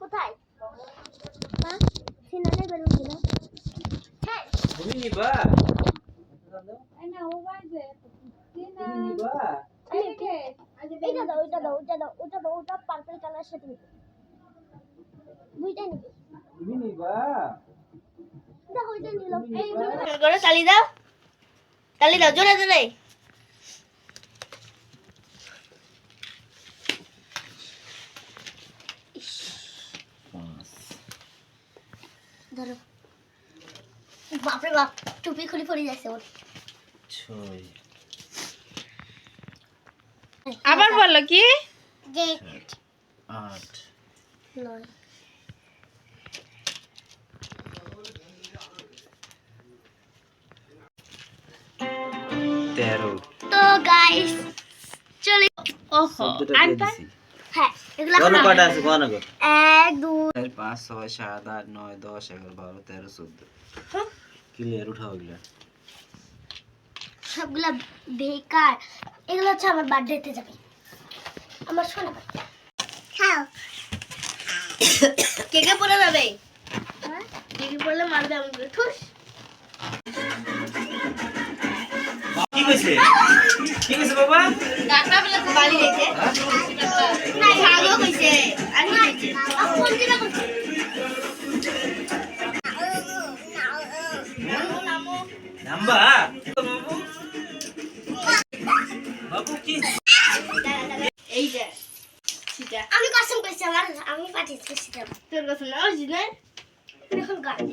কোথায় মা বেলুন দিলা হ্যাঁ তুমি নিবা? না, ও বাজে। তুমি নিবা? আমি কে? আগে এটা দাও এটা দাও ওটা দাও ওটা দাও ওটা পার্পল কালার সাথে দুইটা নিবে তুমি নিবা? করো, তালি দাও। তালি দাও জোরে জোরে। ধরো বাপরে বাপ টুপি খুলে পড়ে যাচ্ছে ওর ছয়, আবার বলো কি? যে আট, নয়। তেরো। তো গাইস চলে ওহো? দিছি। হ্যাঁ এগুলো আছে? ক্লিয়ার উঠাও এগুলা। সবগুলা বেকার এগুলো হচ্ছে আমার বার্থডেতে যাবে আমার সোনা খাও কে কে পড়ে যাবে হ্যাঁ? কে কে পড়লে মারবে আমাকে ঠুস কি কইছে? কি কইছে বাবা? ডাক্তার বলে তো বাড়ি হ্যাঁ? না ভালো কইছে আমি কইছে নাম্বা? বাবু? বাবু কি? এই যে সেটা আমি কসম করছি আমার আমি পাঠিয়েছি সেটা তোর কথা না অরিজিনাল এখন গাড়ি